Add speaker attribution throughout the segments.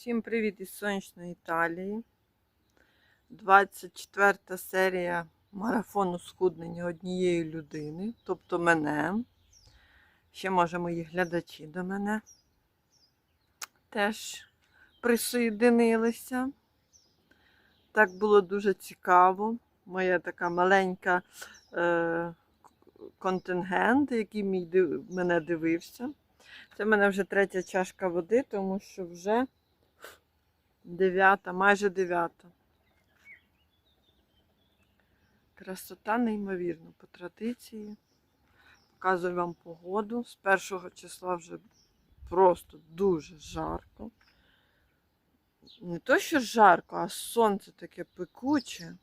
Speaker 1: Всім привіт із сонячної Італії. 24 серія марафону схуднення однієї людини, тобто мене. Ще, може, мої глядачі до мене теж присоєдинилися. Так було дуже цікаво. Моя така маленька е, контингент, який мій, мене дивився. Це в мене вже третя чашка води, тому що вже дев'ята, майже дев'ята. Красота неймовірна по традиції. Показую вам погоду. З першого числа вже просто дуже жарко. Не то, що жарко, а сонце таке пекуче.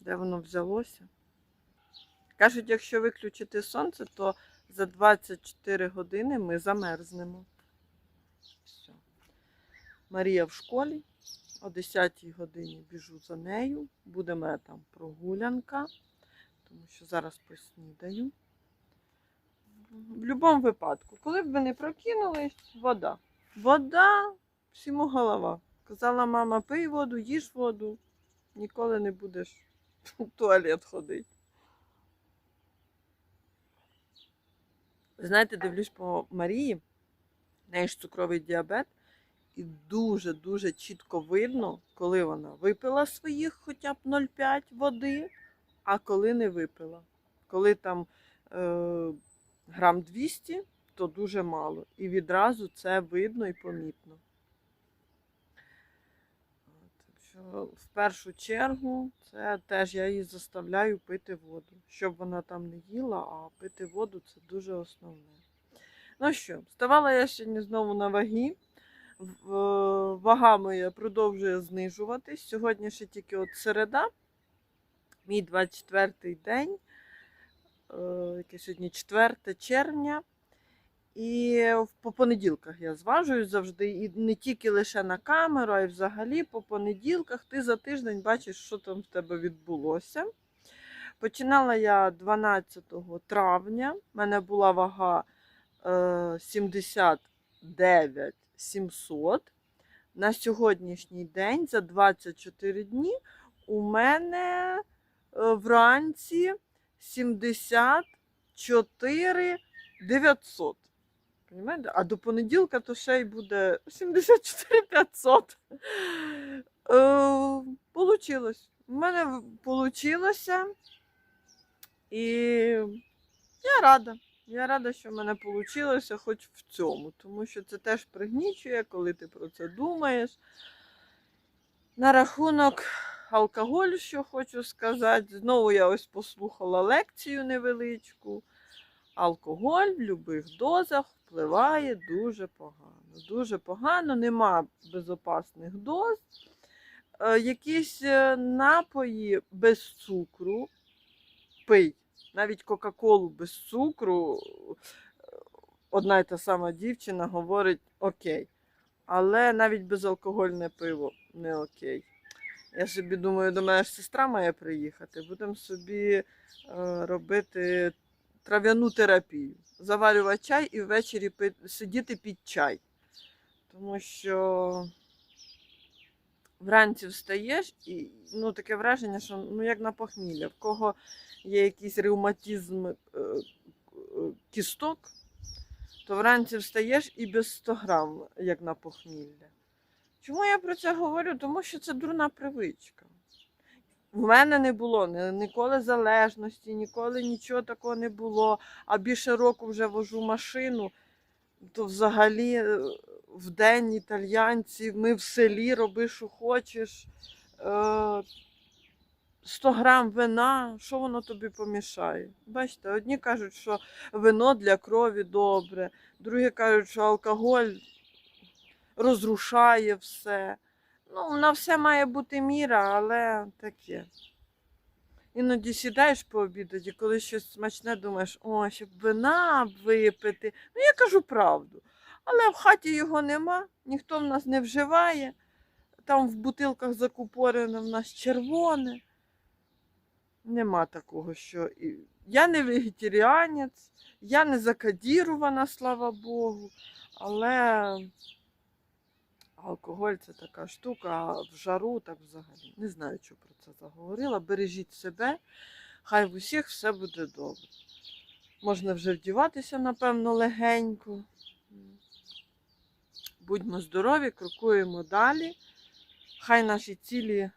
Speaker 1: Де воно взялося? Кажуть, якщо виключити сонце, то за 24 години ми замерзнемо. Марія в школі. О 10 годині біжу за нею. Буде мене там прогулянка, тому що зараз поснідаю. В будь-якому випадку, коли б ви не прокинулись, вода. Вода всьому голова. Казала мама, пий воду, їж воду, ніколи не будеш в туалет ходити. Ви знаєте, дивлюсь по Марії, в неї ж цукровий діабет, і дуже-дуже чітко видно, коли вона випила своїх хоча б 0,5 води, а коли не випила. Коли там е, грам 200, то дуже мало. І відразу це видно і помітно. Так що в першу чергу це теж я її заставляю пити воду. Щоб вона там не їла, а пити воду це дуже основне. Ну що, вставала я сьогодні знову на ваги. Е, вага моя продовжує знижуватись. Сьогодні ще тільки от середа, мій 24-й день, е, який сьогодні 4 червня. І по понеділках я зважую завжди. І не тільки лише на камеру, а й взагалі по понеділках ти за тиждень бачиш, що там в тебе відбулося. Починала я 12 травня, в мене була вага е, 70 9700. На сьогоднішній день, за 24 дні, у мене е, вранці 74900. 900. А до понеділка то ще й буде 74 500. Е, получилось. У мене вийшло. І я рада. Я рада, що в мене вийшло хоч в цьому, тому що це теж пригнічує, коли ти про це думаєш. На рахунок алкоголю, що хочу сказати, знову я ось послухала лекцію невеличку. Алкоголь в будь-яких дозах впливає дуже погано. Дуже погано, нема безопасних доз. Е, якісь е, напої без цукру пий. Навіть Кока-Колу без цукру. е, Одна й та сама дівчина говорить окей. Але навіть безалкогольне пиво не окей. Я собі думаю, до мене ж сестра має приїхати. Будемо собі е, робити трав'яну терапію. Заварювати чай і ввечері сидіти під чай. Тому що вранці встаєш і ну, таке враження, що ну, як на похмілля. В кого є якийсь ревматизм е, е, кісток, то вранці встаєш і без 100 грам, як на похмілля. Чому я про це говорю? Тому що це дурна привичка. В мене не було ніколи залежності, ніколи нічого такого не було. А більше року вже вожу машину, то взагалі е, в день італьянці, ми в селі роби, що хочеш. Е, 100 грам вина, що воно тобі помішає? Бачите, одні кажуть, що вино для крові добре, другі кажуть, що алкоголь розрушає все. Ну, на все має бути міра, але таке. Іноді сідаєш пообідати, і коли щось смачне, думаєш, о, щоб вина випити. Ну, я кажу правду. Але в хаті його нема, ніхто в нас не вживає. Там в бутилках закупорене в нас червоне. Нема такого, що я не вегетаріанець, я не закадірована, слава Богу. Але алкоголь це така штука, а в жару так взагалі. Не знаю, що про це заговорила. Бережіть себе, хай в усіх все буде добре. Можна вже вдіватися, напевно, легенько. Будьмо здорові, крокуємо далі. Хай наші цілі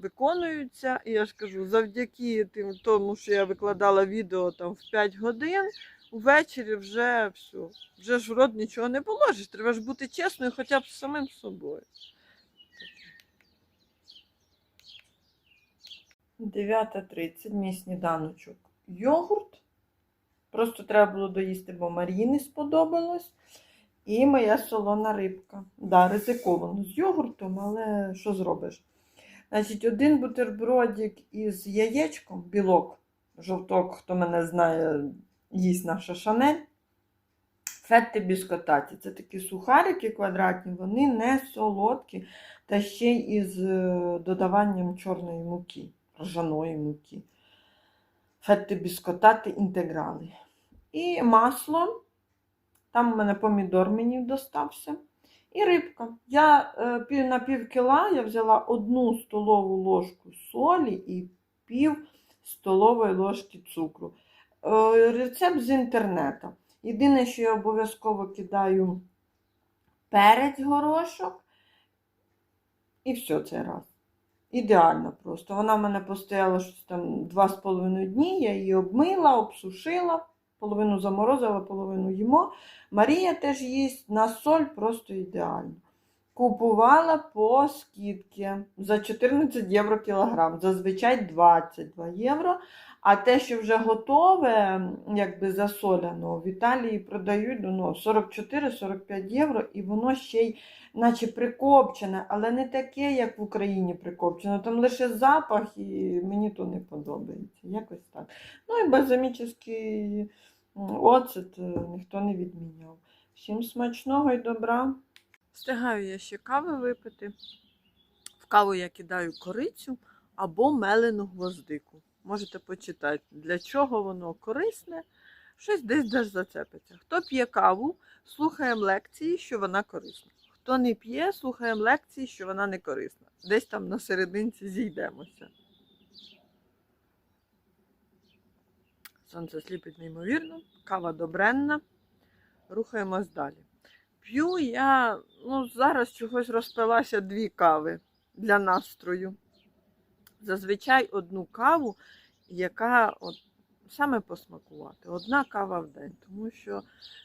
Speaker 1: виконуються. І я ж кажу, завдяки тим, тому, що я викладала відео там в 5 годин, увечері вже все. Вже ж в рот нічого не положиш. Треба ж бути чесною хоча б з самим собою. 9.30, мій сніданочок. Йогурт. Просто треба було доїсти, бо Марії сподобалось. І моя солона рибка. Да, ризиковано з йогуртом, але що зробиш? Значить, один бутербродик із яєчком, білок, жовток, хто мене знає, їсть наша шанель. Фетти біскотаті. Це такі сухарики квадратні, вони не солодкі, та ще й із е, додаванням чорної муки, ржаної муки. Фетти біскотати інтеграли. І масло. Там у мене помідор мені достався. І рибка. Я е, на пів кіла я взяла одну столову ложку солі і пів столової ложки цукру. Е, рецепт з інтернету. Єдине, що я обов'язково кидаю перець горошок. І все цей раз. Ідеально просто. Вона в мене постояла щось там 2,5 дні, я її обмила, обсушила, половину заморозила, половину їмо. Марія теж їсть на соль просто ідеально. Купувала по скидці за 14 євро кілограм, зазвичай 22 євро. А те, що вже готове, якби засоляно, в Італії продають ну, 44-45 євро, і воно ще й наче прикопчене, але не таке, як в Україні прикопчене. Там лише запах, і мені то не подобається. Якось так. Ну і бальзамічний оцет е, ніхто не відміняв. Всім смачного і добра. Встигаю я ще кави випити. В каву я кидаю корицю або мелену гвоздику. Можете почитати, для чого воно корисне, щось десь десь зацепиться. Хто п'є каву, слухаємо лекції, що вона корисна. Хто не п'є, слухаємо лекції, що вона не корисна. Десь там на серединці зійдемося. Сонце сліпить неймовірно, кава добренна. Рухаємось далі. П'ю я, ну, зараз чогось розпилася дві кави для настрою. Зазвичай одну каву, яка от, саме посмакувати. Одна кава в день, тому що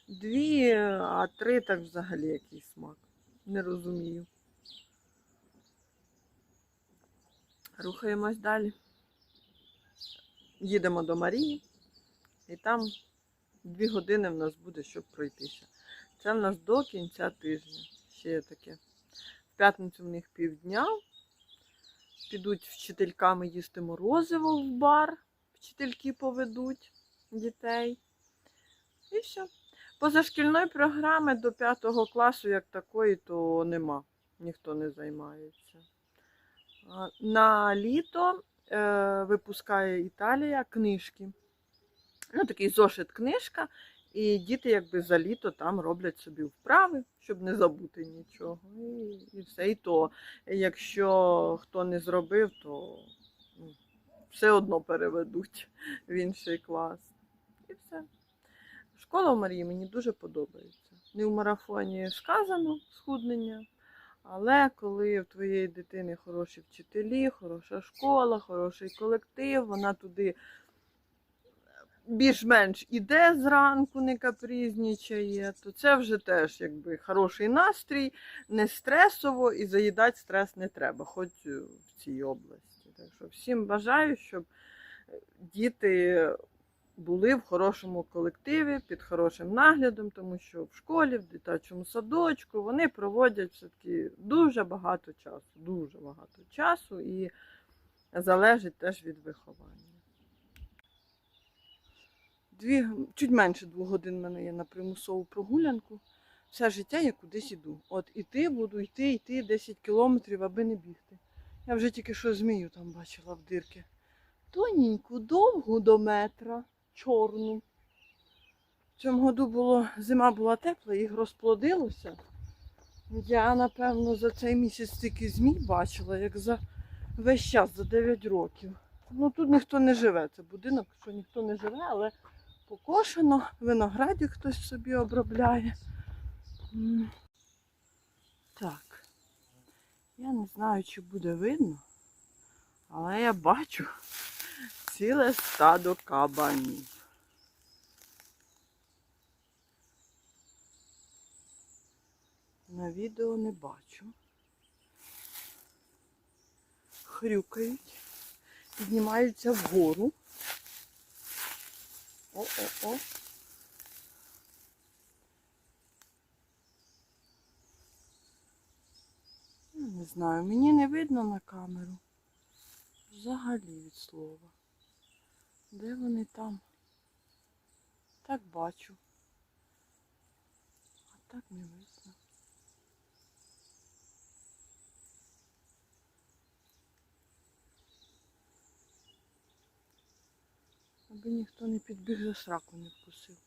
Speaker 1: дві, а три так взагалі який смак. Не розумію. Рухаємось далі. Їдемо до Марії, і там дві години в нас буде, щоб пройтися. Це в нас до кінця тижня. Ще є таке. В п'ятницю в них півдня. Підуть вчительками їсти морозиво в бар. Вчительки поведуть дітей. І все. Позашкільної програми до 5 класу, як такої, то нема. Ніхто не займається. На літо е, випускає Італія книжки. Ну, такий зошит книжка, і діти якби за літо там роблять собі вправи, щоб не забути нічого. І, і все. І то, якщо хто не зробив, то ну, все одно переведуть в інший клас. І все. Школа в Марії мені дуже подобається. Не в марафоні сказано схуднення, але коли в твоєї дитини хороші вчителі, хороша школа, хороший колектив, вона туди більш-менш іде зранку, не капризнічає, то це вже теж якби хороший настрій, не стресово і заїдати стрес не треба, хоч в цій області. Так що всім бажаю, щоб діти були в хорошому колективі, під хорошим наглядом, тому що в школі, в дитячому садочку вони проводять все-таки дуже багато часу, дуже багато часу і залежить теж від виховання. Дві, чуть менше двох годин в мене є на примусову прогулянку. Все життя я кудись іду. От іти буду, йти, йти 10 кілометрів, аби не бігти. Я вже тільки що змію там бачила в дирки. Тоненьку, довгу до метра, чорну. В цьому году було, зима була тепла, їх розплодилося. Я, напевно, за цей місяць стільки змій бачила, як за весь час, за 9 років. Ну тут ніхто не живе. Це будинок, що ніхто не живе, але покошено, винограді хтось собі обробляє. Так. Я не знаю, чи буде видно, але я бачу ціле стадо кабанів. На відео не бачу. Хрюкають, піднімаються вгору. О-о-о. Ну, Не знаю, мені не видно на камеру. Взагалі від слова. Де вони там? Так бачу. А так не видно. Аби ніхто не підбіг за сраку не вкусив.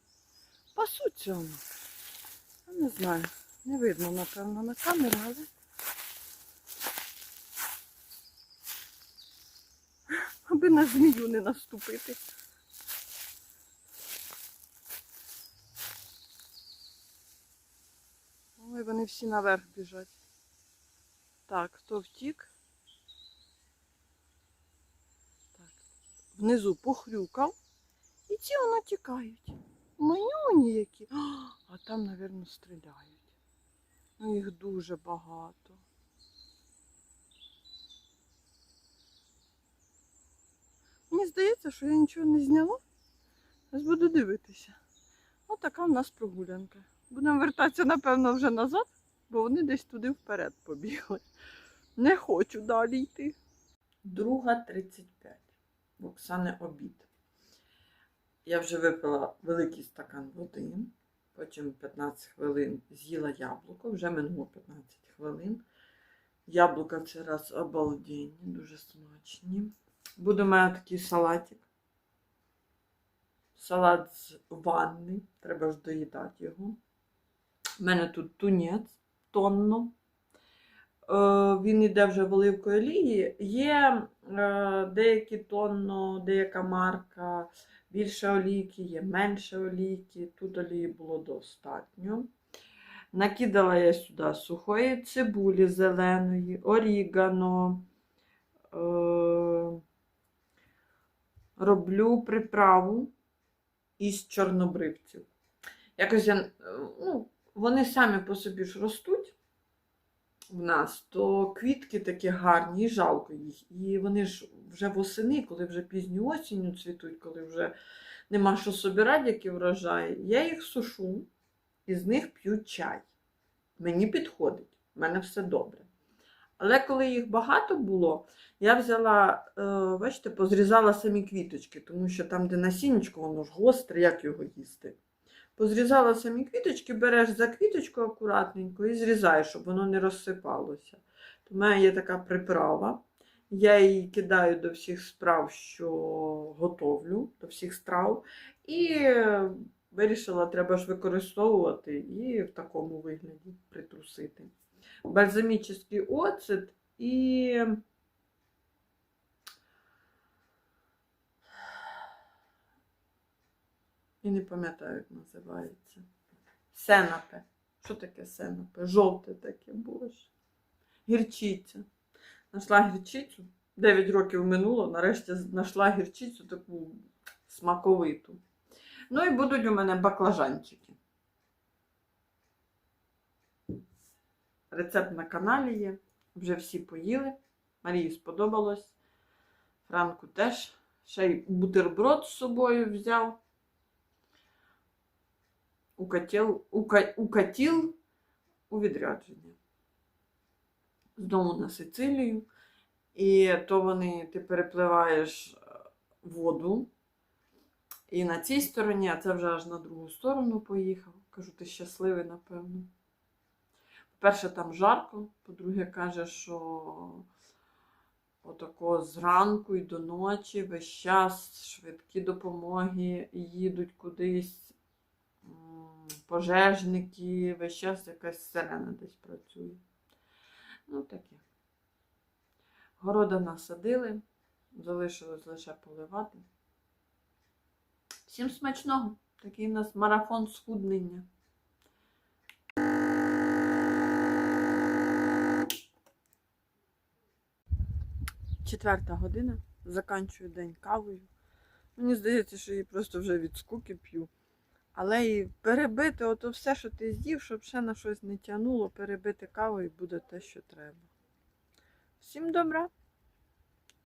Speaker 1: Пасуться воно. Я не знаю. Не видно, напевно, на камеру, але. Аби на змію не наступити. Ой, вони всі наверх біжать. Так, хто втік? Внизу похрюкав. І ці воно тікають. Манюні які. А там, мабуть, стріляють. Ну, їх дуже багато. Мені здається, що я нічого не зняла. Зараз буду дивитися. Ось така в нас прогулянка. Будемо вертатися, напевно, вже назад, бо вони десь туди вперед побігли. Не хочу далі йти. Друга 35. В Оксани обід. Я вже випила великий стакан води, потім 15 хвилин з'їла яблуко, вже минуло 15 хвилин. Яблука це раз обалденні, дуже смачні. Буде у такий салатик. Салат з ванни. Треба ж доїдати його. У мене тут тунець тонно. Е, він йде вже в оливковій олії. Є е, деякі тонно, деяка марка, більше олійки, є менше олійки. Тут олії було достатньо. Накидала я сюди сухої цибулі зеленої, орігано. Е, роблю приправу із чорнобривців. Якось я, ну, вони самі по собі ж ростуть в нас, то квітки такі гарні, і жалко їх. І вони ж вже восени, коли вже пізню осінню цвітуть, коли вже нема що собирати, які врожаї, я їх сушу і з них п'ю чай. Мені підходить, в мене все добре. Але коли їх багато було, я взяла, е, бачите, позрізала самі квіточки, тому що там, де насіннячко, воно ж гостре, як його їсти. Позрізала самі квіточки, береш за квіточку акуратненько і зрізаєш, щоб воно не розсипалося. В мене є така приправа. Я її кидаю до всіх справ, що готовлю, до всіх страв. І вирішила, треба ж використовувати і в такому вигляді притрусити. Бальзамічний оцет і І не пам'ятаю, як називається. Сенапе. Що таке сенапе? Жовте таке боже. Гірчиця. Нашла гірчицю. 9 років минуло, нарешті знайшла гірчицю таку смаковиту. Ну і будуть у мене баклажанчики. Рецепт на каналі є. Вже всі поїли. Марії сподобалось. Франку теж. Ще й бутерброд з собою взяв укатіл, ука, укатіл у відрядження. Знову на Сицилію. І то вони ти перепливаєш е, воду. І на цій стороні, а це вже аж на другу сторону поїхав. Кажу, ти щасливий, напевно. По-перше, там жарко, по-друге, каже, що отако зранку і до ночі весь час швидкі допомоги їдуть кудись пожежники, весь час якась сирена десь працює. Ну таке. Города насадили, залишилось лише поливати. Всім смачного! Такий у нас марафон схуднення. Четверта година. Заканчую день кавою. Мені здається, що її просто вже від скуки п'ю. Але і перебити, ото все, що ти з'їв, щоб ще на щось не тягнуло, перебити каву і буде те, що треба. Всім добра!